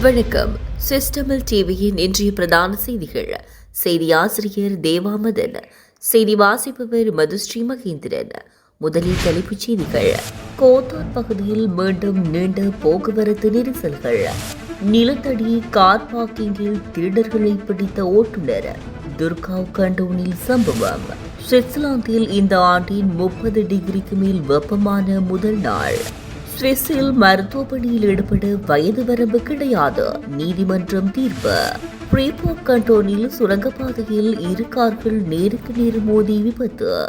வணக்கம். சிஸ்டமில் டிவியின் இன்றைய பிரதான செய்திகள். செய்தி ஆசிரியர் தேவாமதன் செய்தி வாசிப்பவர் மதுஸ்ரீ மகேந்திரன். முதலில் தலைப்புச் செய்திகள். கோத்தார் பகுதியில் மீண்டும் நீண்ட போக்குவரத்து நெரிசல்கள். நிலத்தடி கார் பார்க்கிங்கில் திருடர்களை பிடித்த ஓட்டுநர். துர்காவ் கண்டோனில் சம்பவம். சுவிட்சர்லாந்தில் இந்த ஆண்டின் முப்பது டிகிரிக்கு மேல் வெப்பமான முதல் நாள். சுவிஸில் மருத்துவமனையில் ஈடுபட வயது வரம்பு கிடையாது. நீதிமன்றம் தீர்ப்பு. பிரீபோர்ட் கண்டோனில் சுரங்கப்பாதையில் இரு கார்கள் நேருக்கு நேர் மோதி விபத்து.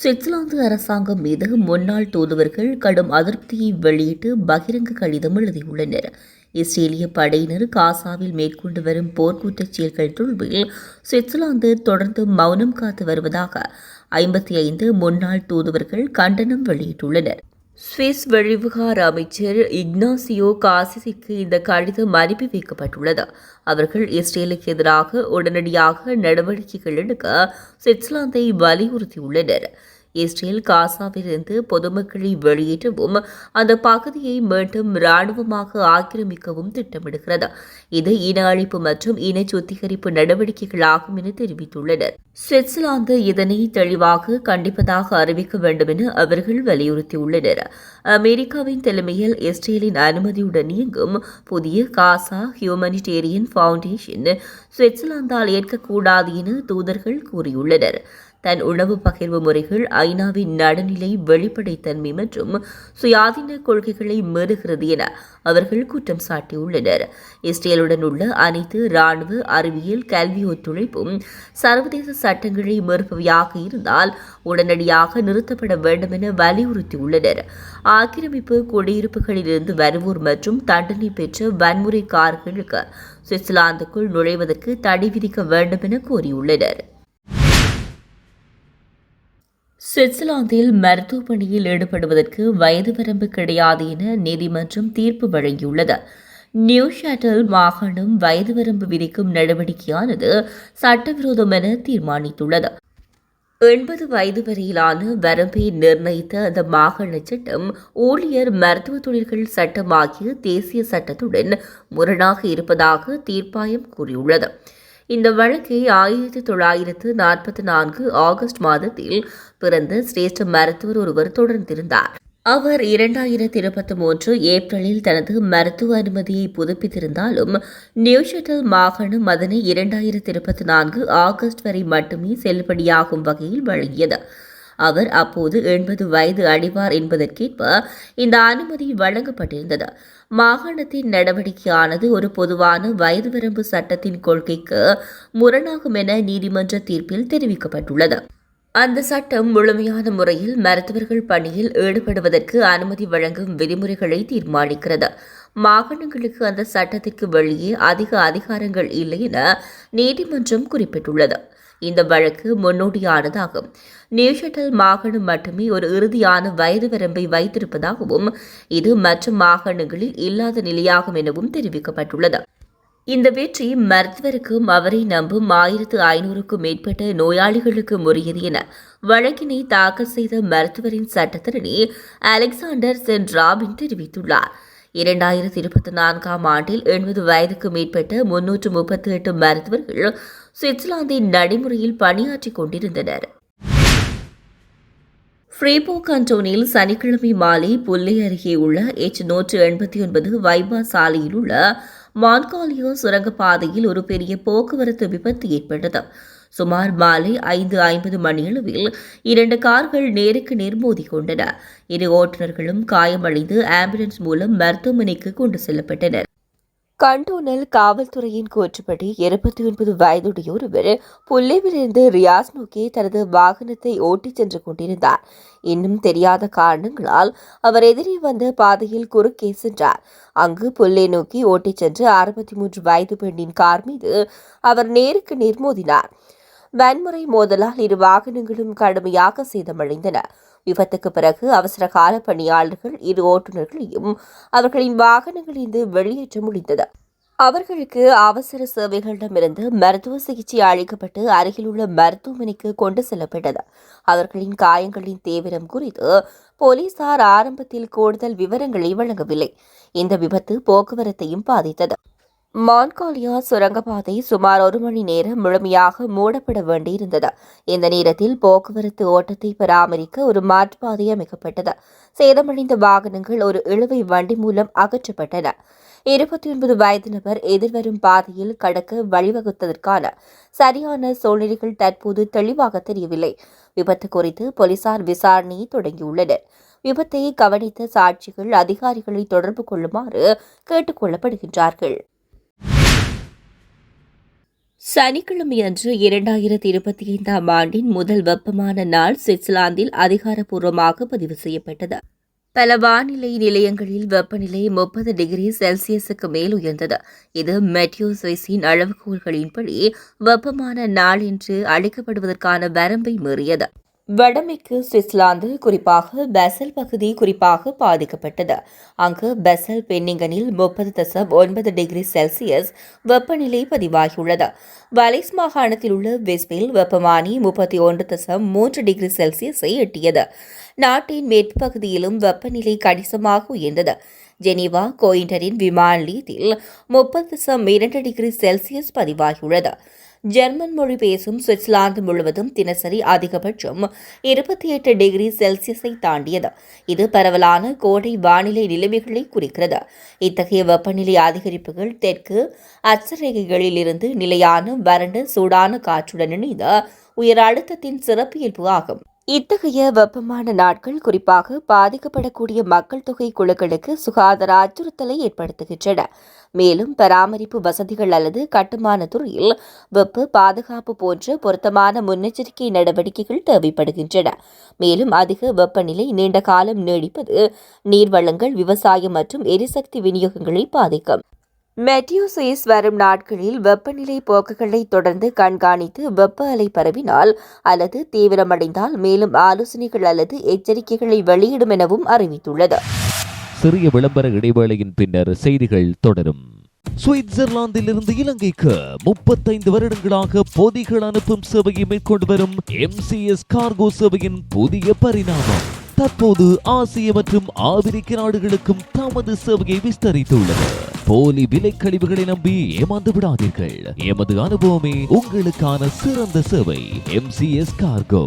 சுவிட்சர்லாந்து அரசாங்கம் மீது முன்னாள் தூதுவர்கள் கடும் அதிருப்தியை வெளியிட்டு பகிரங்க கடிதம் எழுதியுள்ளனர். இஸ்ரேலிய படையினர் காசாவில் மேற்கொண்டு வரும் போர்க்குற்றச் செயல்கள் தொடர்பில் சுவிட்சர்லாந்து தொடர்ந்து மௌனம் காத்து வருவதாக ஐம்பத்தி ஐந்து முன்னாள் தூதுவர்கள் கண்டனம் வெளியிட்டுள்ளனர். சுவிஸ் வெளிவிகார அமைச்சர் இக்னாசியோ காசிசிக்கு இந்த கடிதம் அனுப்பி வைக்கப்பட்டுள்ளது. அவர்கள் இஸ்ரேலுக்கு எதிராக உடனடியாக நடவடிக்கைகள் எடுக்க சுவிட்சர்லாந்தை வலியுறுத்தியுள்ளனர். இஸ்ரேல் காசாவிலிருந்து பொதுமக்களை வெளியேற்றவும் அந்த பகுதியை மீண்டும் இராணுவமாக ஆக்கிரமிக்கவும் திட்டமிடுகிறது. இது இன அழிப்பு மற்றும் இன சுத்திகரிப்பு நடவடிக்கைகளாகும் என தெரிவித்துள்ளனர். சுவிட்சர்லாந்து இதனை தெளிவாக கண்டிப்பதாக அறிவிக்க வேண்டும் என அவர்கள் வலியுறுத்தியுள்ளனர். அமெரிக்காவின் தலைமையில் இஸ்ரேலின் அனுமதியுடன் இயங்கும் புதிய காசா ஹியூமனிடேரியன் ஃபவுண்டேஷன் சுவிட்சர்லாந்தால் ஏற்கக்கூடாது என தூதர்கள் கூறியுள்ளனர். தன் உணவு பகிர்வு முறைகள் ஐநாவின் நடுநிலை வெளிப்படைத்தன்மை மற்றும் சுயாதீன கொள்கைகளை மீறுகிறது என அவர்கள் குற்றம் சாட்டியுள்ளனர். இஸ்ரேலுடன் உள்ள அனைத்து இராணுவ அறிவியல் கல்வி ஒத்துழைப்பும் சர்வதேச சட்டங்களை மீறுபவையாக இருந்தால் உடனடியாக நிறுத்தப்பட வேண்டும் என வலியுறுத்தியுள்ளனர். ஆக்கிரமிப்பு குடியிருப்புகளிலிருந்து வருவோர் மற்றும் தண்டனை பெற்ற வன்முறைக்காரர்களுக்கு சுவிட்சர்லாந்துக்குள் நுழைவதற்கு தடை விதிக்க வேண்டும் என கோரியுள்ளனர். சுவிட்சர்லாந்தில் மருத்துவ பணியில் ஈடுபடுவதற்கு வயது வரம்பு கிடையாது என நீதிமன்றம் தீர்ப்பு வழங்கியுள்ளது. நியூ ஷட்டில் மாகாணம் வயது வரம்பு விதிக்கும் நடவடிக்கையானது சட்டவிரோதம் என தீர்மானித்துள்ளது. எண்பது வயது வரையிலான வரம்பை நிர்ணயித்த அந்த மாகாண சட்டம் ஊழியர் மருத்துவ தொழில்கள் சட்டம் ஆகிய தேசிய சட்டத்துடன் முரணாக இருப்பதாக தீர்ப்பாயம் கூறியுள்ளது. இந்த வழக்கை ஆயிரத்தி தொள்ளாயிரத்து நாற்பத்தி நான்கு ஆகஸ்ட் மாதத்தில் பிறந்த சிரேஷ்ட மருத்துவர் ஒருவர் தொடர்ந்திருந்தார். அவர் இரண்டாயிரத்தி இருபத்தி மூன்று ஏப்ரலில் தனது மருத்துவ அனுமதியை புதுப்பித்திருந்தாலும் நியூஷட்டில் மாகாணம் அதனை இரண்டாயிரத்தி இருபத்தி நான்கு ஆகஸ்ட் வரை மட்டுமே செல்லுபடியாகும் வகையில் வழங்கியது. அவர் அப்போது எண்பது வயது அடைவார் என்பதற்கேற்ப இந்த அனுமதி வழங்கப்பட்டிருந்தது. மாகாணத்தின் நடவடிக்கையானது ஒரு பொதுவான வயது வரம்பு சட்டத்தின் கொள்கைக்கு முரணாகும் என நீதிமன்ற தீர்ப்பில் தெரிவிக்கப்பட்டுள்ளது. அந்த சட்டம் முழுமையான முறையில் மருத்துவர்கள் பணியில் ஈடுபடுவதற்கு அனுமதி வழங்கும் விதிமுறைகளை தீர்மானிக்கிறது. மாகாணங்களுக்கு அந்த சட்டத்திற்கு வெளியே அதிக அதிகாரங்கள் இல்லை என நீதிமன்றம் குறிப்பிட்டுள்ளது. இந்த வழக்கு முன்னோடியானதாகும். நியூஷட்டல் மாகாணம் மட்டுமே ஒரு இறுதியான வயது வரம்பை வைத்திருப்பதாகவும் இது மற்ற மாகாணங்களில் இல்லாத நிலையாகும் எனவும் தெரிவிக்கப்பட்டுள்ளது. இந்த வெற்றி மருத்துவருக்கும் அவரை நம்பும் ஆயிரத்து ஐநூறுக்கும் மேற்பட்ட நோயாளிகளுக்கு உரியது என வழக்கினை தாக்கல் செய்த மருத்துவரின் சட்டத்தரணி அலெக்சாண்டர் சென் ராபின் தெரிவித்துள்ளார். இரண்டாயிரத்தி இருபத்தி நான்காம் ஆண்டில் எண்பது வயதுக்கு மேற்பட்ட முன்னூற்று முப்பத்தி எட்டு மருத்துவர்கள் சுவிட்சர்லாந்தின் நடைமுறையில் பணியாற்றிக் கொண்டிருந்தனர். ஃப்ரீபோ கண்டோனில் சனிக்கிழமை மாலை புல்லை அருகே உள்ள எச் நூற்று எண்பத்தி ஒன்பது வைபா சாலையில் உள்ள மான்காலியோ சுரங்கப்பாதையில் ஒரு பெரிய போக்குவரத்து விபத்து ஏற்பட்டது. சுமார் மாலை ஐந்து ஐம்பது மணியளவில் இரண்டு கார்கள் நேருக்கு நேர் மோதிக்கொண்டன. இரு ஓட்டுநர்களும் காயமடைந்து ஆம்புலன்ஸ் மூலம் மருத்துவமனைக்கு கொண்டு செல்லப்பட்டனர். கண்டோனல் காவல்துறையின் கூற்றுப்படி இருபத்தி ஒன்பது வயதுடைய ஒருவர் புல்லேவிலிருந்து ரியாஸ் நோக்கி தனது வாகனத்தை ஓட்டிச் சென்று கொண்டிருந்தார். இன்னும் தெரியாத காரணங்களால் அவர் எதிரே வந்த பாதையில் குறுக்கே சென்றார். அங்கு புல்லை நோக்கி ஓட்டிச் சென்று அறுபத்தி மூன்று வயது பெண்ணின் கார் மீது அவர் நேருக்கு நேர் மோதினார். வன்முறை மோதலால் இரு வாகனங்களும் கடுமையாக சேதமடைந்தன. விபத்துக்கு பிறகு அவசர கால பணியாளர்கள் இரு ஓட்டுநர்களையும் அவர்களின் வாகனங்களிலிருந்து வெளியேற்ற முடிந்தது. அவர்களுக்கு அவசர சேவைகளிடமிருந்து மருத்துவ சிகிச்சை அளிக்கப்பட்டு அருகிலுள்ள மருத்துவமனைக்கு கொண்டு செல்லப்பட்டது. அவர்களின் காயங்களின் தீவிரம் குறித்து போலீசார் ஆரம்பத்தில் கூடுதல் விவரங்களை வழங்கவில்லை. இந்த விபத்து போக்குவரத்தையும் பாதித்தது. மான்காலியா சுரங்கப்பாதை சுமார் ஒரு மணி நேரம் முழுமையாக மூடப்பட வேண்டியிருந்தது. இந்த நேரத்தில் போக்குவரத்து ஓட்டத்தை பராமரிக்க ஒரு மாற்றுப்பாதை அமைக்கப்பட்டது. சேதமடைந்த வாகனங்கள் ஒரு இழுவை வண்டி மூலம் அகற்றப்பட்டன. இருபத்தி ஒன்பது வயது நபர் எதிர்வரும் பாதையில் கடக்க வழிவகுத்ததற்கான சரியான சூழ்நிலைகள் தற்போது தெளிவாக தெரியவில்லை. விபத்து குறித்து போலீசார் விசாரணையை தொடங்கியுள்ளனர். விபத்தை கவனித்த சாட்சிகள் அதிகாரிகளை தொடர்பு கொள்ளுமாறு கேட்டுக் கொள்ளப்படுகின்றார்கள். சனிக்கிழமையன்று இரண்டாயிரத்தி இருபத்தி ஐந்தாம் ஆண்டின் முதல் வெப்பமான நாள் சுவிட்சர்லாந்தில் அதிகாரப்பூர்வமாக பதிவு செய்யப்பட்டது. பல வானிலை நிலையங்களில் வெப்பநிலை முப்பது டிகிரி செல்சியஸுக்கு மேல் உயர்ந்தது. இது மெட்யோ சுவிஸின் அளவுகோல்களின்படி வெப்பமான நாள் என்று அழைக்கப்படுவதற்கான வரம்பை மீறியது. வடமேற்கு சுவிட்சர்லாந்து குறிப்பாக பெசல் பகுதி குறிப்பாக பாதிக்கப்பட்டது. அங்கு பெசல் பென்னிங்கனில் முப்பது தசம் ஒன்பது டிகிரி செல்சியஸ் வெப்பநிலை பதிவாகியுள்ளது. வலைஸ் மாகாணத்தில் உள்ள வெஸ்பில் வெப்பமானி முப்பத்தி ஒன்று தசம் மூன்று டிகிரி செல்சியஸை எட்டியது. நாட்டின் மேற்கு பகுதியிலும் வெப்பநிலை கணிசமாக உயர்ந்தது. ஜெனீவா கோயிண்டரின் விமான நிலையத்தில் முப்பது தசம் இரண்டு டிகிரி செல்சியஸ் பதிவாகியுள்ளது. ஜெர்மன் மொழி பேசும் சுவிட்சர்லாந்து முழுவதும் தினசரி அதிகபட்சம் இருபத்தி எட்டு டிகிரி செல்சியஸை தாண்டியது. இது பரவலான கோடை வானிலை நிலைமைகளை குறிக்கிறது. இத்தகைய வெப்பநிலை அதிகரிப்புகள் தெற்கு அச்சரேகைகளில் இருந்து நிலையான வறண்ட சூடான காற்றுடன் இணைந்த உயர் அழுத்தத்தின் சிறப்பியல்பு ஆகும். இத்தகைய வெப்பமான நாட்கள் குறிப்பாக பாதிக்கப்படக்கூடிய மக்கள் தொகை குழுக்களுக்கு சுகாதார அச்சுறுத்தலை ஏற்படுத்துகின்றன. மேலும் பராமரிப்பு வசதிகள் அல்லது கட்டுமான துறையில் வெப்ப பாதுகாப்பு போன்ற பொருத்தமான முன்னெச்சரிக்கை நடவடிக்கைகள் தேவைப்படுகின்றன. மேலும் அதிக வெப்பநிலை நீண்ட காலம் நீடிப்பது நீர்வளங்கள் விவசாயம் மற்றும் எரிசக்தி விநியோகங்களை பாதிக்கும். மெட்டியோசிஸ் வரும் நாட்களில் வெப்பநிலை போக்குகளை தொடர்ந்து கண்காணித்து வெப்ப அலை பரவினால் அல்லது தீவிரமடைந்தால் மேலும் ஆலோசனைகள் அல்லது எச்சரிக்கைகளை வெளியிடும் எனவும் அறிவித்துள்ளது. சிறிய விளம்பர இடைவேளையின் பின்னர் செய்திகள் தொடரும். சுவிட்சர்லாந்திலிருந்து இலங்கைக்கு முப்பத்தைந்து வருடங்களாக பொதிகள் அனுப்பும் சேவையை மேற்கொண்டு வரும் எம்சிஎஸ் கார்கோ சேவையின் புதிய பரிணாமம். தற்போது ஆசிய மற்றும் ஆப்பிரிக்க நாடுகளுக்கும் தமது சேவையை விஸ்தரித்துள்ளது. போலி விலை கழிவுகளை நம்பி ஏமாந்து விடாதீர்கள். எமது அனுபவமே உங்களுக்கான சிறந்த சேவை. எம்சிஎஸ் கார்கோ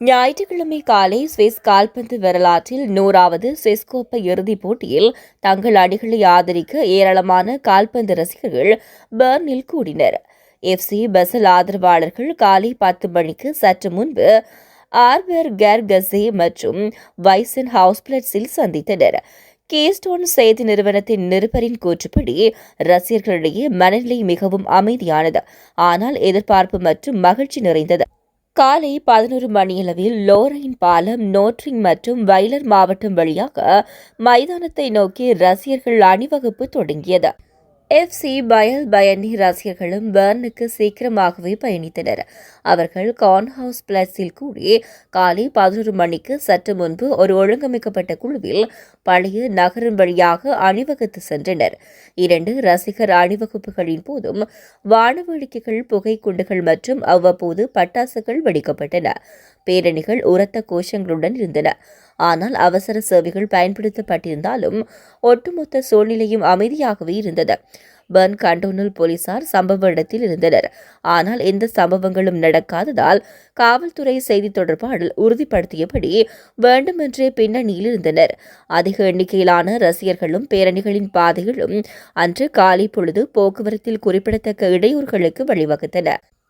ஞாயிற்றுக்கிழமை காலை சுவிஸ் கால்பந்து வரலாற்றில் நூறாவது சுவிஸ் கோப்பை இறுதிப் போட்டியில் தங்கள் அணிகளை ஆதரிக்க ஏராளமான கால்பந்து ரசிகர்கள் பெர்னில் கூடினர். எஃப்சி பசல் ஆதரவாளர்கள் காலை பத்து மணிக்கு சற்று முன்பு ஆர்பர் கர்கசே மற்றும் வைசன் ஹவுஸ்பிளட்ஸில் சந்தித்தனர். கேஸ்டோன் செய்தி நிறுவனத்தின் நிருபரின் கூற்றுப்படி ரசிகர்களிடையே மனநிலை மிகவும் அமைதியானது. ஆனால் எதிர்பார்ப்பு மற்றும் மகிழ்ச்சி நிறைந்தது. காலை பதினோரு மணியளவில் லோரைன் பாலம் நோட்ரிங் மற்றும் வைலர் மாவட்டம் வழியாக மைதானத்தை நோக்கி ரசிகர்கள் அணிவகுப்பு தொடங்கியது. எஃப்சி பயல் பயணி ரசிகர்களும் பேர்னுக்கு சீக்கிரமாகவே பயணித்தனர். அவர்கள் கான்ஹவுஸ் பிளஸில் கூடி காலை பதினொரு மணிக்கு சற்று முன்பு ஒரு ஒழுங்கமைக்கப்பட்ட குழுவில் பழைய நகரம் வழியாக அணிவகுத்து சென்றனர். இரண்டு ரசிகர் அணிவகுப்புகளின் போதும் வானவேடிக்கைகள் புகை குண்டுகள் மற்றும் அவ்வப்போது பட்டாசுகள் வெடிக்கப்பட்டன. பேரணிகள் உரத்த கோஷங்களுடன் இருந்தன. ஆனால் அவசர சேவைகள் பயன்படுத்தப்பட்டிருந்தாலும் ஒட்டுமொத்த சூழ்நிலையும் அமைதியாகவே இருந்தது. பர்ன் கண்டோனல் போலீசார் சம்பவ இடத்தில் இருந்தனர். ஆனால் எந்த சம்பவங்களும் நடக்காததால் காவல்துறை செய்தி தொடர்பாடல் உறுதிப்படுத்தியபடி வேண்டுமென்றே பின்னணியில் இருந்தனர். அதிக எண்ணிக்கையிலான ரசிகர்களும் பேரணிகளின் பாதைகளும் அன்று காலை பொழுது போக்குவரத்தில் குறிப்பிடத்தக்க இடையூறுகளுக்கு வழிவகுத்தன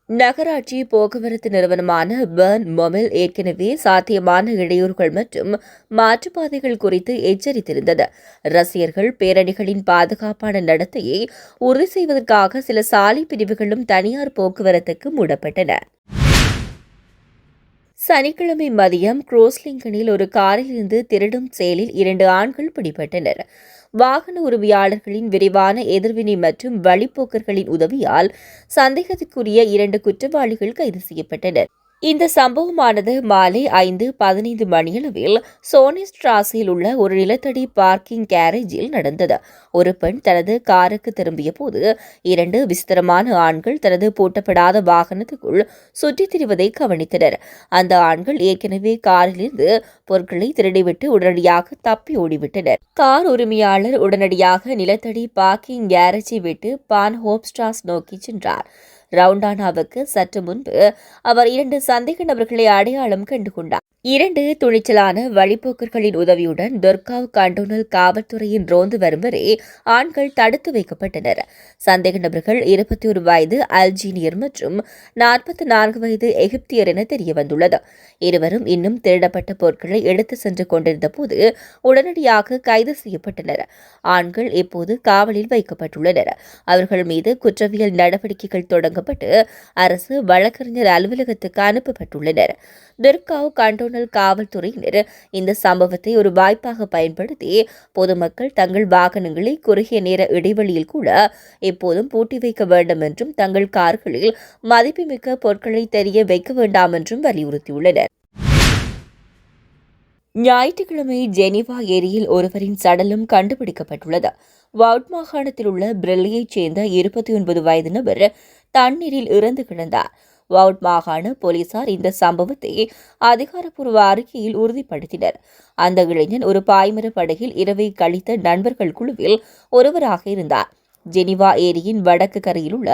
நகராட்சி போக்குவரத்து நிறுவனமான பர்ன் மொமில் ஏற்கனவே சாத்தியமான இடையூறுகள் மற்றும் மாற்றுப்பாதைகள் குறித்து எச்சரித்திருந்தது. ரசிகர்கள் பேரணிகளின் பாதுகாப்பான நடத்தையை உறுதி செய்வதற்காக சில சாலை பிரிவுகளும் தனியார் போக்குவரத்துக்கு மூடப்பட்டன. சனிக்கிழமை மதியம் குரோஸ்லிங்கனில் ஒரு காரில் இருந்து திருடும் செயலில் இரண்டு ஆண்கள் பிடிபட்டனர். வாகன உரிமையாளர்களின் விரைவான எதிர்வினை மற்றும் வழிப்போக்கர்களின் உதவியால் சந்தேகத்திற்குரிய இரண்டு குற்றவாளிகள் கைது செய்யப்பட்டனர். இந்த சம்பவமானது மாலை ஐந்து பதினைந்து மணியளவில் சோனிஸ்ட்ராஸில் உள்ள ஒரு நிலத்தடி பார்க்கிங் கேரேஜில் நடந்தது. ஒரு பெண் தனது காருக்கு திரும்பிய போது இரண்டு விசித்திரமான ஆண்கள் தனது பூட்டப்படாத வாகனத்துக்குள் சுற்றித் திரிவதை கவனித்தனர். அந்த ஆண்கள் ஏற்கனவே காரிலிருந்து பொருட்களை திருடிவிட்டு உடனடியாக தப்பி ஓடிவிட்டனர். கார் உரிமையாளர் உடனடியாக நிலத்தடி பார்க்கிங் கேரேஜை விட்டு பான் ஹோப்ஸ்ட்ராஸ் நோக்கி சென்றார். ரவுண்டானாவுக்கு சற்று முன்பு அவர் இரண்டு சந்தேக நபர்களை அடையாளம் கண்டு கொண்டார் இரண்டு துணிச்சலான வழிப்போக்கர்களின் உதவியுடன் துர்காவ் கண்டோனல் காவல்துறையின் ரோந்து வரும் வரை ஆண்கள் தடுத்து வைக்கப்பட்டனர். சந்தேக நபர்கள் இருபத்தி ஒரு வயது அல்ஜீனியர் மற்றும் நாற்பத்தி நான்கு வயது எகிப்தியர் என தெரியவந்துள்ளது. இருவரும் இன்னும் திருடப்பட்ட பொருட்களை எடுத்து சென்று கொண்டிருந்த போது உடனடியாக கைது செய்யப்பட்டனர். ஆண்கள் இப்போது காவலில் வைக்கப்பட்டுள்ளனர். அவர்கள் மீது குற்றவியல் நடவடிக்கைகள் தொடங்கப்பட்டு அரசு வழக்கறிஞர் அலுவலகத்துக்கு அனுப்பப்பட்டுள்ளனர். துர்காவ் கண்டோனல் காவல்துறையினர் இந்த சம்பவத்தை ஒரு வாய்ப்பாக பயன்படுத்தி பொதுமக்கள் தங்கள் வாகனங்களை குறுகிய நேர இடைவெளியில் கூட எப்போதும் பூட்டி வைக்க வேண்டும் என்றும் தங்கள் கார்களில் மதிப்புமிக்க பொருட்களை தெரிய வைக்க வேண்டாம் என்றும் வலியுறுத்தியுள்ளனர். ஞாயிற்றுக்கிழமை ஜெனீவா ஏரியில் ஒருவரின் சடலம் கண்டுபிடிக்கப்பட்டுள்ளது. வவுட் மாகாணத்தில் உள்ள பிரெல்லியைச் சேர்ந்த இருபத்தி ஒன்பது வயது நபர் தண்ணீரில் இறந்து கிடந்தார். வவுட் மாகாண போலீசார் இந்த சம்பவத்தை அதிகாரப்பூர்வ அறிக்கையில் உறுதிப்படுத்தினர். அந்த இளைஞன் ஒரு பாய்மர படகில் இரவை கழித்த நண்பர்கள் குழுவில் ஒருவராக இருந்தார். ஜெனிவா ஏரியின் வடக்கு கரையில் உள்ள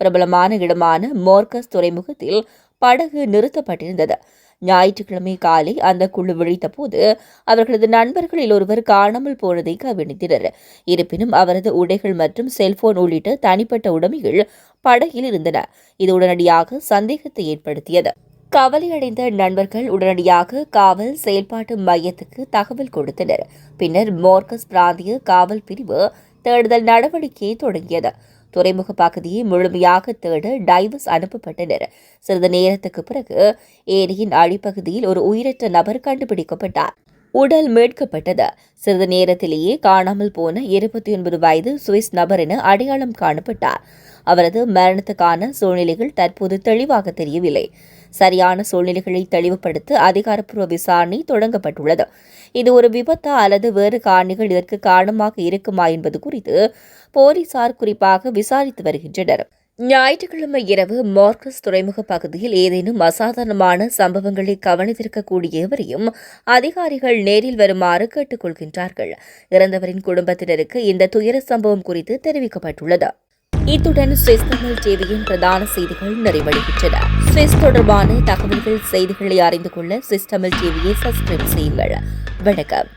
பிரபலமான இடமான மோர்கஸ் துறைமுகத்தில் படகு நிறுத்தப்பட்டிருந்தது. ஞாயிற்றுக்கிழமை காலை அந்த குழு விழித்தபோது அவர்களது நண்பர்களில் ஒருவர் காணாமல் போனதை கவனித்தனர். இருப்பினும் அவரது உடைகள் மற்றும் செல்போன் உள்ளிட்ட தனிப்பட்ட உடைமைகள் படகில் இருந்தன. இது உடனடியாக சந்தேகத்தை ஏற்படுத்தியது. கவலையடைந்த நண்பர்கள் உடனடியாக காவல் செயல்பாட்டு மையத்துக்கு தகவல் கொடுத்தனர். பின்னர் மோர்கஸ் பிராந்திய காவல் பிரிவு தேடுதல் நடவடிக்கையை தொடங்கியது. துறைமுக பகுதியை முழுமையாக தேட டைவர்ஸ் அனுப்பப்பட்டனர். சிறிது நேரத்துக்கு பிறகு ஏரியின் அடிப்பகுதியில் ஒரு உயிரற்ற நபர் கண்டுபிடிக்கப்பட்டார். உடல் மீட்கப்பட்டது. சிறிது நேரத்திலேயே காணாமல் போன இருபத்தி ஒன்பது வயது சுவிஸ் நபர் என அடையாளம் காணப்பட்டார். அவரது மரணத்துக்கான சூழ்நிலைகள் தற்போது தெளிவாக தெரியவில்லை. சரியான சூழ்நிலைகளை தெளிவுபடுத்த அதிகாரப்பூர்வ விசாரணை தொடங்கப்பட்டுள்ளது. இது ஒரு விபத்தா அல்லது வேறு காரணிகள் இதற்கு காரணமாக இருக்குமா என்பது குறித்து போலீசார் குறிப்பாக விசாரித்து வருகின்றனர். ஞாயிற்றுக்கிழமை இரவு மார்க்கஸ் துறைமுக பகுதியில் ஏதேனும் அசாதாரணமான சம்பவங்களை கவனித்திருக்கக்கூடிய எவரையும் அதிகாரிகள் நேரில் வருமாறு கேட்டுக்கொள்கின்றார்கள். இறந்தவரின் குடும்பத்தினருக்கு இந்த துயர சம்பவம் குறித்து தெரிவிக்கப்பட்டுள்ளது. இத்துடன் சுவிஸ் தமிழ் டிவியின் பிரதான செய்திகள் நிறைவடைகின்றன. சுவிஸ் தொடர்பான தகவல்கள் செய்திகளை அறிந்து கொள்ள சுவிஸ் தமிழ் டிவியை சப்ஸ்கிரைப் செய்யுங்கள். வணக்கம்.